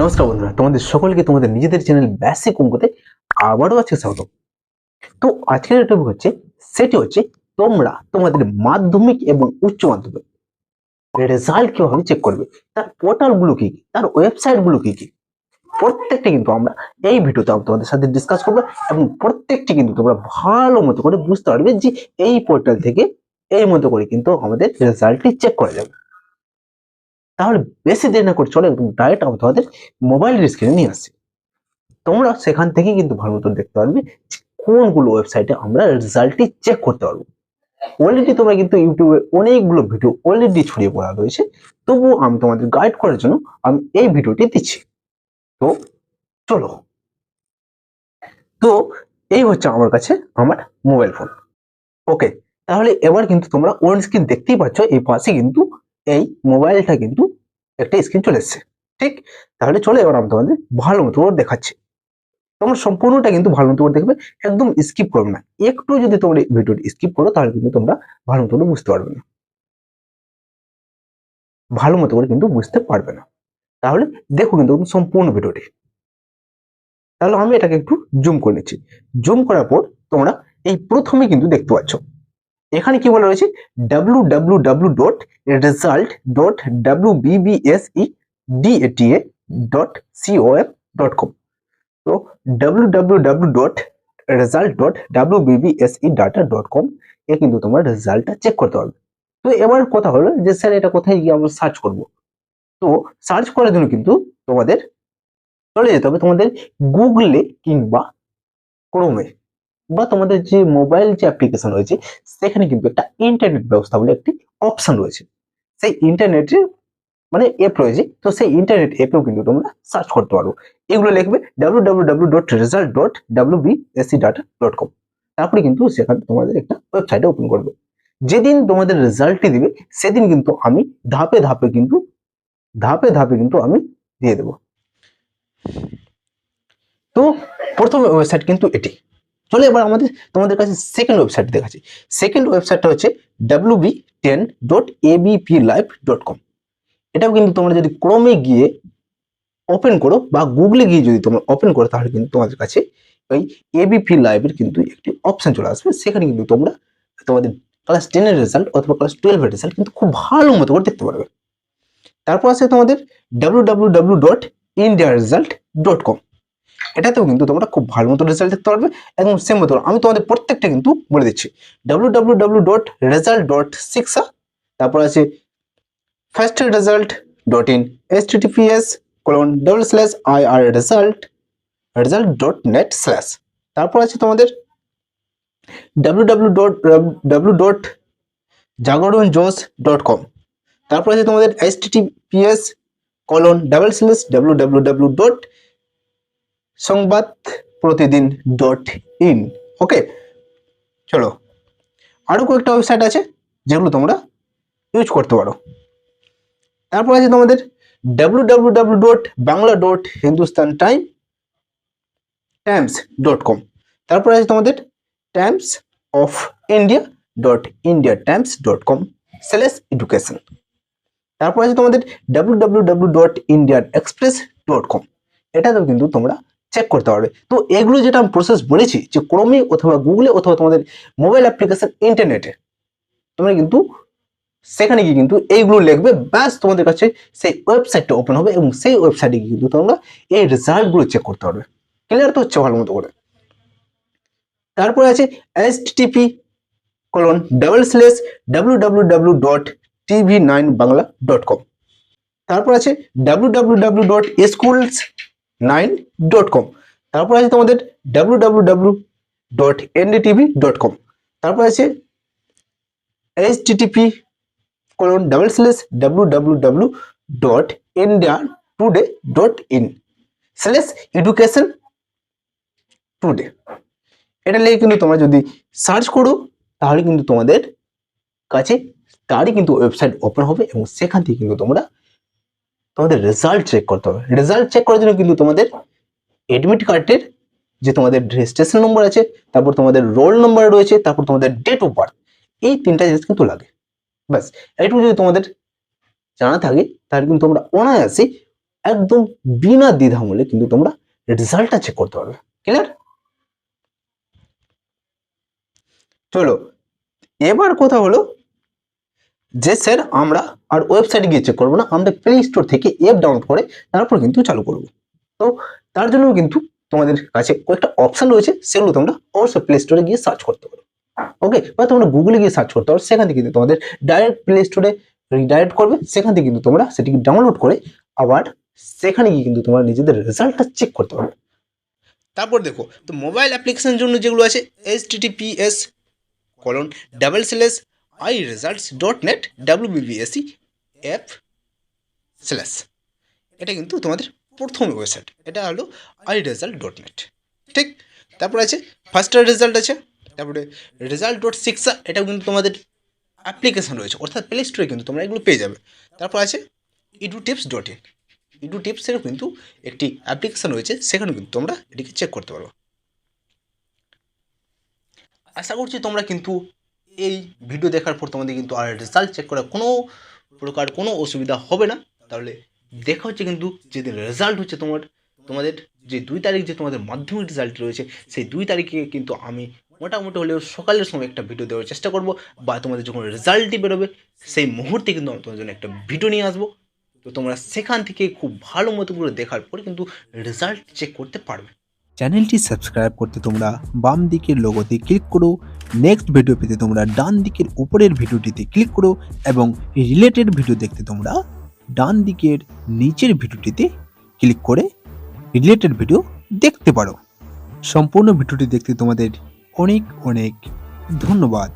নমস্কার বন্ধুরা, তোমাদের সকলকে তোমাদের নিজেদের চ্যানেল বেসিক অঙ্কতে আবারও আজকে স্বাগত। তো আজকের টপিক হচ্ছে, সেটি হচ্ছে তোমরা তোমাদের মাধ্যমিক এবং উচ্চ মাধ্যমিক রেজাল্ট কীভাবে চেক করবে, তার পোর্টালগুলো কি কি, তার ওয়েবসাইটগুলো কি কি? প্রত্যেকটা কিন্তু আমরা এই ভিডিওতে তোমাদের সাথে ডিসকাস করব এবং প্রত্যেকটি কিন্তু তোমরা ভালো মতো করে বুঝতে পারবে যে এই পোর্টাল থেকে এই মতো করে কিন্তু আমাদের রেজাল্টটি চেক করা যাবে তাহলে বেশি দেরি না করে চলো ডাইরেক্ট তোমাদের মোবাইল স্ক্রিনে নিয়ে আসছি তোমরা সেখান থেকে কিন্তু ভালো মতো দেখতে পারবে কোনগুলো ওয়েবসাইটে আমরা রেজাল্টটি চেক করতে পারব। অলরেডি তোমরা কিন্তু ইউটিউবে অনেকগুলো ভিডিও অলরেডি ছড়িয়ে পড়া রয়েছে, তবুও আমি তোমাদের গাইড করার জন্য আমি এই ভিডিওটি দিচ্ছি। তো চলো। তো এই হচ্ছে আমার কাছে আমার মোবাইল ফোন ওকে তাহলে এবার কিন্তু তোমরা ওয়ান স্ক্রিন দেখতেই পাচ্ছ, এই পাশে কিন্তু এই মোবাইলটা কিন্তু একটা স্ক্রিন চলে এসছে। ঠিক? তাহলে চলে এবার আমি তোমাদের ভালো মতো করে দেখাচ্ছি। তোমরা সম্পূর্ণটা কিন্তু ভালো মতো করে দেখবে, একদম স্কিপ করবে না। একটু যদি তোমরা ভিডিওটি স্কিপ করো, তাহলে কিন্তু তোমরা ভালো মতো করে বুঝতে পারবে না। ভালো মতো করে কিন্তু বুঝতে পারবে না। তাহলে দেখো কিন্তু সম্পূর্ণ ভিডিওটি তাহলে আমি এটাকে একটু জুম করে নিচ্ছি। জুম করার পর তোমরা এই প্রথমে কিন্তু দেখতে পাচ্ছ এখানে কি বলা রয়েছে? W W W dot result dot W BBSE DATA dot COM dot com তো W W W dot result dot W BBSE data dot com এ কিন্তু তোমার রেজাল্টটা চেক করতে পারবে তো এবার কথা হলো যে, স্যার, এটা কোথায় গিয়ে আমরা সার্চ করব? তো সার্চ করার জন্য কিন্তু তোমাদের চলে যেতে হবে তোমাদের গুগলে কিংবা ক্রোমে বা তোমাদের যে মোবাইল যে অ্যাপ্লিকেশন রয়েছে, সেখানে কিন্তু একটা ইন্টারনেট ব্যবস্থা বলে একটি অপশন রয়েছে। সেই ইন্টারনেটে মানে অ্যাপ রয়েছে, তো সেই ইন্টারনেট অ্যাপেও কিন্তু তোমরা সার্চ করতে পারো। এগুলো লিখবে W W W dot result dot data dot com তারপরে কিন্তু সেখানে তোমাদের একটা ওয়েবসাইটে ওপেন করবে। যেদিন তোমাদের রেজাল্টটি দিবে, সেদিন কিন্তু আমি ধাপে ধাপে কিন্তু, ধাপে ধাপে কিন্তু আমি দিয়ে দেবো। তো প্রথম ওয়েবসাইট কিন্তু এটি। চলো এবার আমাদের, তোমাদের কাছে সেকেন্ড ওয়েবসাইট দেখাচ্ছি। সেকেন্ড ওয়েবসাইটটা হচ্ছে W B ten dot ABP live dot com এটাও কিন্তু তোমরা যদি ক্রমে গিয়ে ওপেন করো বা গুগলে গিয়ে যদি তোমরা ওপেন করো, তাহলে কিন্তু তোমাদের কাছে ওই এবিপি লাইভের কিন্তু একটি অপশান চলে আসবে। সেখানে কিন্তু তোমরা তোমাদের ক্লাস টেনের রেজাল্ট অথবা ক্লাস টুয়েলভের রেজাল্ট কিন্তু খুব ভালো মতো করে দেখতে পারবে। তারপর আছে তোমাদের W W W dot India result dot com এটাতেও কিন্তু তোমরা খুব ভালো মতো রেজাল্ট দেখতে পারবে এবং সেম মতো আমি তোমাদের প্রত্যেকটা কিন্তু বলে দিচ্ছি। ডাব্লু রেজাল্ট ডট শিক্ষা তারপর আছে first result dot in S TTPS colon double slash I R result result dot net slash তারপর আছে তোমাদের ডাব্লু ডাব্লু ডট জাগরণ জোস ডট কম তারপর আছে তোমাদের S TTPS colon double slash W W W dot Sangbad Pratidin dot in ওকে চলো। আরও কয়েকটা ওয়েবসাইট আছে, যেগুলো তোমরা ইউজ করতে পারো। তারপর আছে তোমাদের W W W dot Bangla dot Hindustan time Times dot com তারপর আছে তোমাদের Times of India dot India Times dot com slash education তারপর আছে তোমাদের W W W dot Indian Express dot com এটাতেও কিন্তু তোমরা চেক করতে পারবে। তো এগুলো যেটা আমি প্রসেস বলেছি যে ক্রমে অথবা গুগলে অথবা তোমাদের মোবাইল অ্যাপ্লিকেশন ইন্টারনেটে তোমরা কিন্তু সেখানে গিয়ে কিন্তু এইগুলো লিখবে, ব্যাস তোমাদের কাছে সেই ওয়েবসাইটটা ওপেন হবে এবং সেই ওয়েবসাইটে গিয়ে কিন্তু তোমরা এই রেজাল্টগুলো চেক করতে পারবে। ক্লিয়ার তো হচ্ছে ভালো মতো করে? তারপরে আছে TP colon double slash W W W dot TV nine Bangla dot com তারপর আছে W W W dot schools nine dot com তারপর আছে তোমাদের W W W dot NDTV dot com তারপর আছে H TTP colon double slash W W W dot India Today dot in slash education today এটা লিখে কিন্তু তোমরা যদি সার্চ করো, তাহলে কিন্তু তোমাদের কাছে তারই কিন্তু ওয়েবসাইট ওপেন হবে এবং সেখান থেকে কিন্তু তোমরা তোমাদের রেজাল্ট চেক করতে হবে। রেজাল্ট চেক করার জন্য কিন্তু তোমাদের এডমিট কার্ডের যে তোমাদের রেজিস্ট্রেশন নম্বর আছে, তারপর তোমাদের রোল নম্বর রয়েছে, তারপর তোমাদের ডেট অফ বার্থ এই তিনটা জিনিস কিন্তু লাগে। ব্যাস, এইটুকু যদি তোমাদের জানা থাকে, তাহলে কিন্তু তোমরা অনায়াসে একদম বিনা দ্বিধামূল্যে কিন্তু তোমরা রেজাল্টটা চেক করতে পারবে। ক্লিয়ার চলো, এবার কথা হলো যে স্যার আমরা আর ওয়েবসাইটে গিয়ে চেক করব না, আমরা প্লে স্টোর থেকে অ্যাপ ডাউনলোড করে তারপর কিন্তু চালু করব। তো তার জন্য কিন্তু তোমাদের কাছে কয়েকটা অপশান রয়েছে, সেগুলো তোমরা অবশ্যই প্লে স্টোরে গিয়ে সার্চ করতে পারো। ওকে বা তোমরা গুগলে গিয়ে সার্চ করতে পারো, সেখান থেকে কিন্তু তোমাদের ডাইরেক্ট প্লে স্টোরে রিডাইরেক্ট করবে, সেখান থেকে কিন্তু তোমরা সেটিকে ডাউনলোড করে আবার সেখানে গিয়ে কিন্তু তোমরা নিজেদের রেজাল্টটা চেক করতে পারবে। তারপর দেখো, তো মোবাইল অ্যাপ্লিকেশনের জন্য যেগুলো আছে H TTPS colon double slash W BBSE app slash এটা কিন্তু তোমাদের প্রথম ওয়েবসাইট এটা হলো নেট ঠিক? তারপর আছে ফার্স্টার রেজাল্ট আছে, তারপরে রেজাল্ট ডট শিক্ষা এটাও কিন্তু তোমাদের অ্যাপ্লিকেশন রয়েছে। অর্থাৎ প্লে স্টোরে কিন্তু তোমরা এগুলো পেয়ে যাবে। তারপর আছে edu tips dot in edu টিপসেরও কিন্তু একটি অ্যাপ্লিকেশন রয়েছে, সেখানে কিন্তু তোমরা এটিকে চেক করতে পারো আশা করছি তোমরা কিন্তু এই ভিডিও দেখার পর তোমাদের কিন্তু আর রেজাল্ট চেক করার কোনো প্রকার কোনো অসুবিধা হবে না। তাহলে দেখা হচ্ছে কিন্তু যেদিন রেজাল্ট হচ্ছে তোমার, তোমাদের যে দুই তারিখ যে তোমাদের মাধ্যমিক রেজাল্ট রয়েছে, সেই দুই তারিখে কিন্তু আমি মোটামুটি হলেও সকালের সময় একটা ভিডিও দেওয়ার চেষ্টা করব বা তোমাদের যখন রেজাল্টটি বেরোবে, সেই মুহূর্তে কিন্তু আমি তোমাদের জন্য একটা ভিডিও নিয়ে আসব। তো তোমরা সেখান থেকে খুব ভালো মতো করে দেখার পরে কিন্তু রেজাল্ট চেক করতে পারবে। চ্যানেলটি সাবস্ক্রাইব করতে তোমরা বাম দিকের লোগোতে ক্লিক করো। নেক্সট ভিডিও পেতে তোমরা ডান দিকের উপরের ভিডিওটিতে ক্লিক করো এবং রিলেটেড ভিডিও দেখতে তোমরা ডান দিকের নিচের ভিডিওটিতে ক্লিক করে রিলেটেড ভিডিও দেখতে পারো। সম্পূর্ণ ভিডিওটি দেখতে তোমাদের অনেক অনেক ধন্যবাদ।